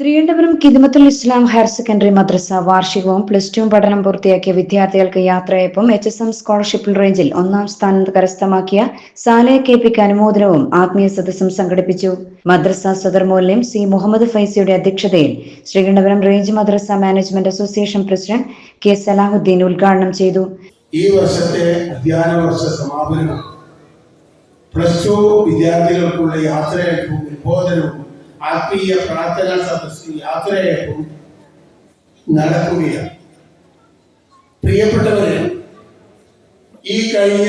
Sreekandapuram Khidmathul Islam higher secondary മദ്രസ വാർഷികവും plus two പഠനം പൂർത്തിയാക്കിയ വിദ്യാർത്ഥികൾക്ക് യാത്രയപ്പം എച്ച് എസ് എം സ്കോളർഷിപ്പ് റേഞ്ചിൽ ഒന്നാം സ്ഥാനം കരസ്ഥമാക്കിയ സാലെ കെ പിക്ക് അനുമോദനവും ആത്മീയ സദസ്സും സംഘടിപ്പിച്ചു. മദ്രസ സദർ മൂല്യം സി മുഹമ്മദ് ഫൈസിയുടെ അധ്യക്ഷതയിൽ ശ്രീകണ്ഠപുരം റേഞ്ച് മദ്രസ management association president K Salahuddin ഉദ്ഘാടനം ചെയ്തു. ഈ വർഷത്തെ അധ്യയന വർഷ സമാപനം പ്ലസ് ടു വിദ്യാർത്ഥികൾക്കുള്ള യാത്രയപ്പും ആത്മീയ പ്രാർത്ഥനാ സദസ്സിൽ യാത്രയായപ്പോൾ നടക്കുകയാണ്. പ്രിയപ്പെട്ടവരെ ഈ കഴിഞ്ഞ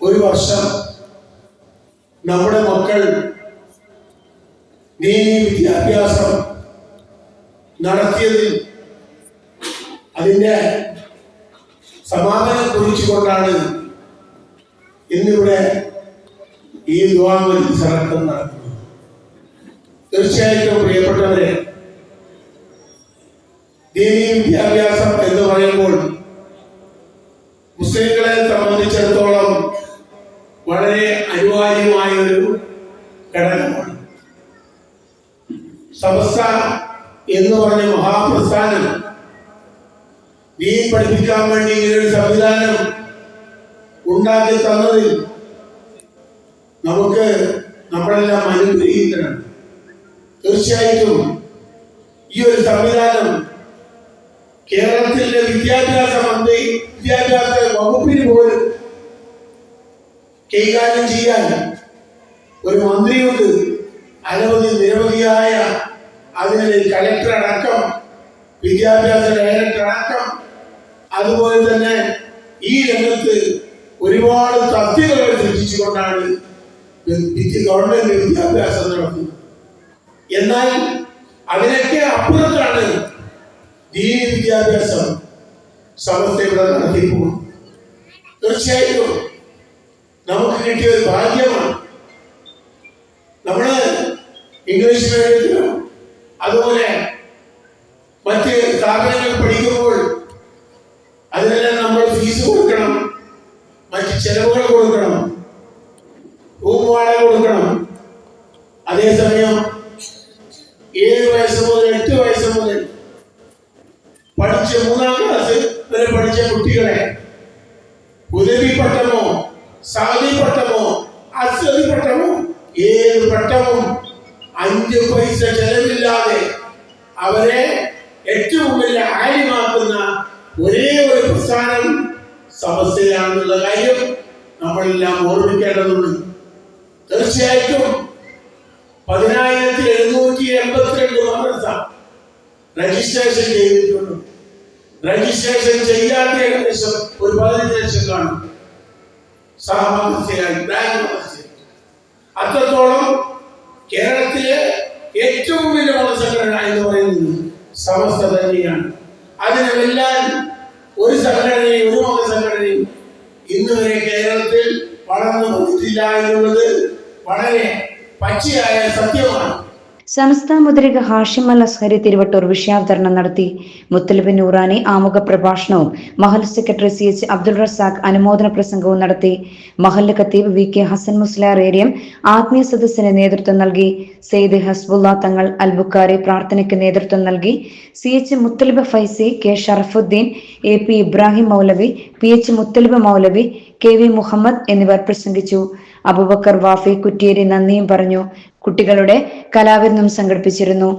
ഒരു വർഷം നമ്മുടെ മക്കൾ നീതി വിദ്യാഭ്യാസം നടത്തിയതിൽ അതിന്റെ സമാധാനം കുറിച്ചുകൊണ്ടാണ് ഇന്നിവിടെ ഈ യുവാമതി സടക്കം നടക്കുന്നത്. തീർച്ചയായിട്ടും പ്രിയപ്പെട്ടവരെ ദീനീ വിദ്യാഭ്യാസം എന്ന് പറയുമ്പോൾ മുസ്ലിങ്ങളെ സംബന്ധിച്ചിടത്തോളം വളരെ അനിവാര്യമായ ഒരു ഘടകമാണ്. സമസ്ത എന്ന് പറഞ്ഞ മഹാപ്രസ്ഥാനം നീ പഠിപ്പിക്കാൻ വേണ്ടി ഇങ്ങനെ ഒരു സംവിധാനം ഉണ്ടാക്കി തന്നതിൽ നമുക്ക് നമ്മളെല്ലാം അനുഗ്രഹിക്കണം തീർച്ചയായിട്ടും ഈ ഒരു സംവിധാനം കേരളത്തിലെ വിദ്യാഭ്യാസ മന്ത്രി വിദ്യാഭ്യാസ വകുപ്പിന് പോലും കൈകാര്യം ചെയ്യാൻ ഒരു മന്ത്രിയുണ്ട് അനവധി നിരവധിയായ അതിന് കലക്ടർ അടക്കം വിദ്യാഭ്യാസ ഡയറക്ടർ അടക്കം അതുപോലെ തന്നെ ഈ രംഗത്ത് ഒരുപാട് തസ്തികകൾ സൃഷ്ടിച്ചുകൊണ്ടാണ് ഗവൺമെന്റ് വിദ്യാഭ്യാസം നടത്തുന്നത്. എന്നാൽ അതിനൊക്കെ അപ്പുറത്താണ് ദീനി വിദ്യാഭ്യാസം സമസ്ത ഇവിടെ നടത്തിപ്പോകും തീർച്ചയായിട്ടും നമുക്ക് കിട്ടിയ ഒരു ഭാഗ്യമാണ്. നമ്മൾ ഇംഗ്ലീഷ് മീഡിയത്തിലും അതുപോലെ മറ്റ് സ്ഥാപനങ്ങൾ പഠിക്കുമ്പോൾ അതിനെല്ലാം നമ്മൾ ഫീസ് കൊടുക്കണം മറ്റ് ചെലവുകൾ കൊടുക്കണം റൂം വാടക കൊടുക്കണം. അതേസമയം ഏഴ് വയസ്സ് മുതൽ എട്ട് വയസ്സ് മുതൽ പഠിച്ച മൂന്നാം ക്ലാസ് വരെ പഠിച്ച കുട്ടികളെ ഉദവി പട്ടമോ സാധി പട്ടമോ അസ്വതി പട്ടമോ ഏത് പട്ടവും അഞ്ച് പൈസ ചെലവില്ലാതെ അവരെ ഏറ്റവും വലിയ ആര്യമാക്കുന്ന ഒരേ ഒരു പ്രസ്ഥാനം സമസ്യയാണെന്നുള്ള കാര്യം നമ്മളെല്ലാം ഓർമ്മിക്കേണ്ടതുണ്ട്. തീർച്ചയായിട്ടും പതിനായിരത്തി എഴുന്നൂറ്റി എൺപത്തിരണ്ട് മദ്രസ രജിസ്ട്രേഷൻ ചെയ്തിട്ടുണ്ട്. രജിസ്ട്രേഷൻ ചെയ്യാത്ത ഏകദേശം ഒരു പതിനഞ്ച് ലക്ഷം കാണും. സഹമദ്രസയായി മദ്രസയായി. അത്രത്തോളം കേരളത്തിലെ ഏറ്റവും വലിയ മതസംഘടന എന്ന് പറയുന്നത് സമസ്ത തന്നെയാണ്. അതിനെ വെല്ലാൻ ഒരു സംഘടനയും ഒരു മതസംഘടനയും ഇന്നുവരെ കേരളത്തിൽ വളർന്നു വന്നിട്ടില്ല എന്നുള്ളത് വളരെ പച്ചയായ സത്യമാണ് സംസ്ഥാന മുദ്രിക ഹാഷിം അൽ അസ്ഹരി തിരുവട്ടൂർ വിഷയാവതരണം നടത്തി. മുത്തലിബ് നൂറാനി ആമുഖ പ്രഭാഷണവും Mahal secretary C H Abdul Razak അനുമോദന പ്രസംഗവും നടത്തി. മഹല്ല് ഖത്തീബ് വി കെ ഹസൻ മുസ്ലാർ ഏരിയം ആത്മീയ സദസ്സിന് നേതൃത്വം നൽകി. സെയ്ദ് ഹസ്ബുല്ല തങ്ങൾ അൽ ബുക്കാരി പ്രാർത്ഥനയ്ക്ക് നേതൃത്വം നൽകി. C H Muthalib Faizy K Sharafuddin A P Ibrahim Moulavi P H Muthalib Moulavi K V Muhammad എന്നിവർ പ്രസംഗിച്ചു. അബുബക്കർ വാഫി കുറ്റിയേരി നന്ദിയും പറഞ്ഞു. കുട്ടികളുടെ കലാവിരുന്നും സംഘടിപ്പിച്ചിരുന്നു.